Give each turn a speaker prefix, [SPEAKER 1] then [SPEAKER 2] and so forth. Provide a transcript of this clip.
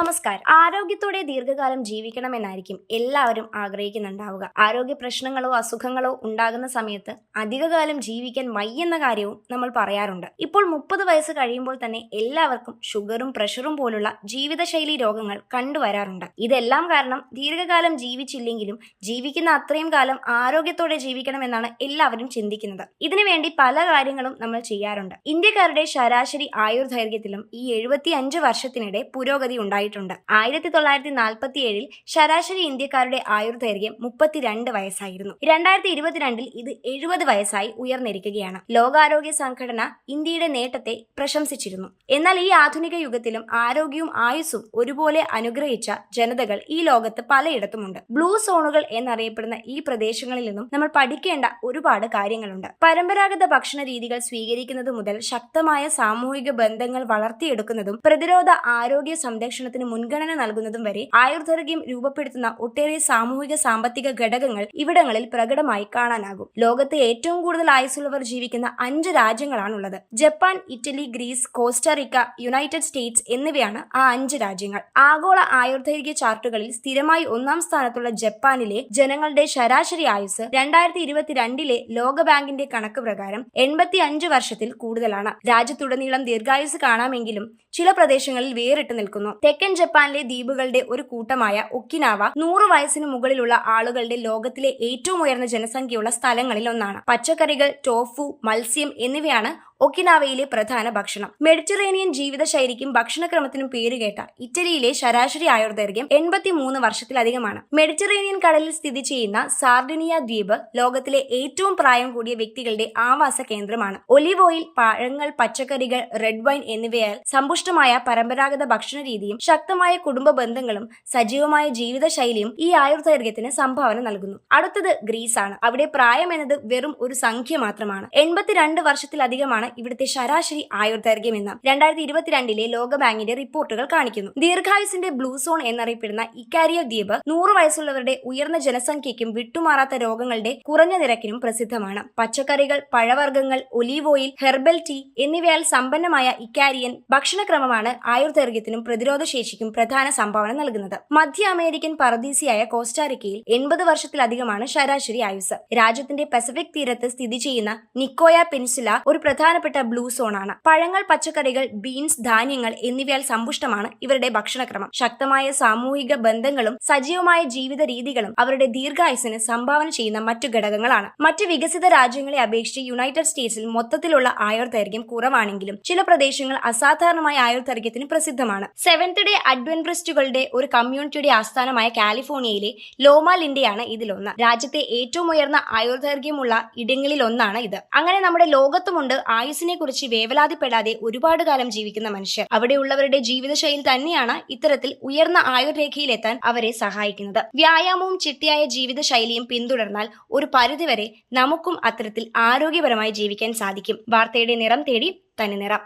[SPEAKER 1] നമസ്കാരം. ആരോഗ്യത്തോടെ ദീർഘകാലം ജീവിക്കണമെന്നായിരിക്കും എല്ലാവരും ആഗ്രഹിക്കുന്നുണ്ടാവുക. ആരോഗ്യ പ്രശ്നങ്ങളോ അസുഖങ്ങളോ ഉണ്ടാകുന്ന സമയത്ത് അധികകാലം ജീവിക്കാൻ വയ്യെന്ന കാര്യവും നമ്മൾ പറയാറുണ്ട്. ഇപ്പോൾ മുപ്പത് വയസ്സ് കഴിയുമ്പോൾ തന്നെ എല്ലാവർക്കും ഷുഗറും പ്രഷറും പോലുള്ള ജീവിതശൈലി രോഗങ്ങൾ കണ്ടുവരാറുണ്ട്. ഇതെല്ലാം കാരണം ദീർഘകാലം ജീവിച്ചില്ലെങ്കിലും ജീവിക്കുന്ന അത്രയും കാലം ആരോഗ്യത്തോടെ ജീവിക്കണമെന്നാണ് എല്ലാവരും ചിന്തിക്കുന്നത്. ഇതിനുവേണ്ടി പല കാര്യങ്ങളും നമ്മൾ ചെയ്യാറുണ്ട്. ഇന്ത്യക്കാരുടെ ശരാശരി ആയുർദൈർഘ്യത്തിലും ഈ എഴുപത്തി വർഷത്തിനിടെ പുരോഗതി ഉണ്ടായിട്ടുണ്ട്. ആയിരത്തി തൊള്ളായിരത്തി നാൽപ്പത്തി ഏഴിൽ ശരാശരി ഇന്ത്യക്കാരുടെ ആയുർദൈർഘ്യം മുപ്പത്തിരണ്ട് വയസ്സായിരുന്നു. രണ്ടായിരത്തി ഇരുപത്തിരണ്ടിൽ ഇത് എഴുപത് വയസ്സായി ഉയർന്നിരിക്കുകയാണ്. ലോകാരോഗ്യ സംഘടന ഇന്ത്യയുടെ നേട്ടത്തെ പ്രശംസിച്ചിരുന്നു. എന്നാൽ ഈ ആധുനിക യുഗത്തിലും ആരോഗ്യവും ആയുസ്സും ഒരുപോലെ അനുഗ്രഹിച്ച ജനതകൾ ഈ ലോകത്ത് പലയിടത്തുമുണ്ട്. ബ്ലൂ സോണുകൾ എന്നറിയപ്പെടുന്ന ഈ പ്രദേശങ്ങളിൽ നിന്നും നമ്മൾ പഠിക്കേണ്ട ഒരുപാട് കാര്യങ്ങളുണ്ട്. പരമ്പരാഗത ഭക്ഷണ രീതികൾ സ്വീകരിക്കുന്നത് മുതൽ ശക്തമായ സാമൂഹിക ബന്ധങ്ങൾ വളർത്തിയെടുക്കുന്നതും പ്രതിരോധ ആരോഗ്യ സംരക്ഷണത്തിന് മുൻഗണന നൽകുന്നതും വരെ ആയുർദൈർഘ്യം രൂപപ്പെടുത്തുന്ന ഒട്ടേറെ സാമൂഹിക സാമ്പത്തിക ഘടകങ്ങൾ ഇവിടങ്ങളിൽ പ്രകടമായി കാണാനാകും. ലോകത്തെ ഏറ്റവും കൂടുതൽ ആയുസ്സുള്ളവർ ജീവിക്കുന്ന അഞ്ച് രാജ്യങ്ങളാണുള്ളത്. Japan Italy Greece Costa Rica United States എന്നിവയാണ് ആ അഞ്ച് രാജ്യങ്ങൾ. ആഗോള ആയുർദൈർഘ്യ ചാർട്ടുകളിൽ സ്ഥിരമായി ഒന്നാം സ്ഥാനത്തുള്ള ജപ്പാനിലെ ജനങ്ങളുടെ ശരാശരി ആയുസ് രണ്ടായിരത്തി ഇരുപത്തിരണ്ടിലെ ലോകബാങ്കിന്റെ കണക്ക് പ്രകാരം എൺപത്തി അഞ്ച് വർഷത്തിൽ കൂടുതലാണ്. രാജ്യത്തുടനീളം ദീർഘായുസ് കാണാമെങ്കിലും ചില പ്രദേശങ്ങളിൽ വേറിട്ട് നിൽക്കുന്നു. തെക്കൻ ജപ്പാനിലെ ദ്വീപുകളുടെ ഒരു കൂട്ടമായ ഒക്കിനാവ നൂറ് വയസ്സിന് മുകളിലുള്ള ആളുകളുടെ ലോകത്തിലെ ഏറ്റവും ഉയർന്ന ജനസംഖ്യയുള്ള സ്ഥലങ്ങളിൽ ഒന്നാണ് പച്ചക്കറികൾ ടോഫു മത്സ്യം എന്നിവയാണ് ഒക്കിനാവയിലെ പ്രധാന ഭക്ഷണം. മെഡിറ്ററേനിയൻ ജീവിതശൈലിക്കും ഭക്ഷണക്രമത്തിനും പേരുകേട്ട ഇറ്റലിയിലെ ശരാശരി ആയുർദൈർഘ്യം എൺപത്തി മൂന്ന് വർഷത്തിലധികമാണ്. മെഡിറ്ററേനിയൻ കടലിൽ സ്ഥിതി ചെയ്യുന്ന സാർഡിനിയ ദ്വീപ് ലോകത്തിലെ ഏറ്റവും പ്രായം കൂടിയ വ്യക്തികളുടെ ആവാസ കേന്ദ്രമാണ്. ഒലിവ് ഓയിൽ പഴങ്ങൾ പച്ചക്കറികൾ റെഡ് വൈൻ എന്നിവയാൽ സമ്പുഷ്ടമായ പരമ്പരാഗത ഭക്ഷണ രീതിയും ശക്തമായ കുടുംബ ബന്ധങ്ങളും സജീവമായ ജീവിതശൈലിയും ഈ ആയുർദൈർഘ്യത്തിന് സംഭാവന നൽകുന്നു. അടുത്തത് ഗ്രീസ് ആണ് അവിടെ പ്രായം എന്നത് വെറും ഒരു സംഖ്യ മാത്രമാണ്. എൺപത്തിരണ്ട് വർഷത്തിലധികമാണ് ഇവിടുത്തെ ശരാശരി ആയുർദൈർഘ്യം എന്ന് രണ്ടായിരത്തി ഇരുപത്തിരണ്ടിലെ ലോകബാങ്കിന്റെ റിപ്പോർട്ടുകൾ കാണിക്കുന്നു. ദീർഘായുസിന്റെ ബ്ലൂ സോൺ എന്നറിയപ്പെടുന്ന ഇക്കാരിയ ദ്വീപ് നൂറ് വയസ്സുള്ളവരുടെ ഉയർന്ന ജനസംഖ്യയ്ക്കും വിട്ടുമാറാത്ത രോഗങ്ങളുടെ കുറഞ്ഞ നിരക്കിനും പ്രസിദ്ധമാണ്. പച്ചക്കറികൾ പഴവർഗങ്ങൾ ഒലീവ് ഓയിൽ ഹെർബൽ ടീ എന്നിവയാൽ സമ്പന്നമായ ഇക്കാരിയൻ ഭക്ഷണക്രമമാണ് ആയുർദൈർഘ്യത്തിനും പ്രതിരോധ ശേഷിക്കും പ്രധാന സംഭാവന നൽകുന്നത്. മധ്യ അമേരിക്കൻ പറദീസിയായ കോസ്റ്റാരിക്കയിൽ എൺപത് വർഷത്തിലധികമാണ് ശരാശരി ആയുസ്. രാജ്യത്തിന്റെ പസഫിക് തീരത്ത് സ്ഥിതി ചെയ്യുന്ന നിക്കോയ പെൻസുല ഒരു പ്രധാനപ്പെട്ട ബ്ലൂ സോണാണ്. പഴങ്ങൾ പച്ചക്കറികൾ ബീൻസ് ധാന്യങ്ങൾ എന്നിവയാൽ സമ്പുഷ്ടമാണ് ഇവരുടെ ഭക്ഷണക്രമം. ശക്തമായ സാമൂഹിക ബന്ധങ്ങളും സജീവമായ ജീവിത രീതികളും അവരുടെ ദീർഘായുസിന് സംഭാവന ചെയ്യുന്ന മറ്റു ഘടകങ്ങളാണ്. മറ്റ് വികസിത രാജ്യങ്ങളെ അപേക്ഷിച്ച് യുണൈറ്റഡ് സ്റ്റേറ്റ്സിൽ മൊത്തത്തിലുള്ള ആയുർദൈർഘ്യം കുറവാണെങ്കിലും ചില പ്രദേശങ്ങൾ അസാധാരണമായ ആയുർദൈർഘ്യത്തിന് പ്രസിദ്ധമാണ്. സെവൻത് ഡേ അഡ്വന്ററിസ്റ്റുകളുടെ ഒരു കമ്മ്യൂണിറ്റിയുടെ ആസ്ഥാനമായ കാലിഫോർണിയയിലെ ലോമ ലിൻഡയാണ് ഇതിലൊന്ന്. രാജ്യത്തെ ഏറ്റവും ഉയർന്ന ആയുർദൈർഘ്യമുള്ള ഇടങ്ങളിൽ ഒന്നാണ് ഇത്. അങ്ങനെ നമ്മുടെ ലോകത്തുമുണ്ട് ആയുസിനെ കുറിച്ച് വേവലാതിപ്പെടാതെ ഒരുപാട് കാലം ജീവിക്കുന്ന മനുഷ്യർ. അവിടെയുള്ളവരുടെ ജീവിതശൈലി തന്നെയാണ് ഇത്തരത്തിൽ ഉയർന്ന ആയുർരേഖയിലെത്താൻ അവരെ സഹായിക്കുന്നത്. വ്യായാമവും ചിട്ടയായ ജീവിതശൈലിയും പിന്തുടർന്നാൽ ഒരു പരിധിവരെ നമുക്കും അത്തരത്തിൽ ആരോഗ്യപരമായി ജീവിക്കാൻ സാധിക്കും. വാർത്തയുടെ നിറം തേടി തനി നിറം.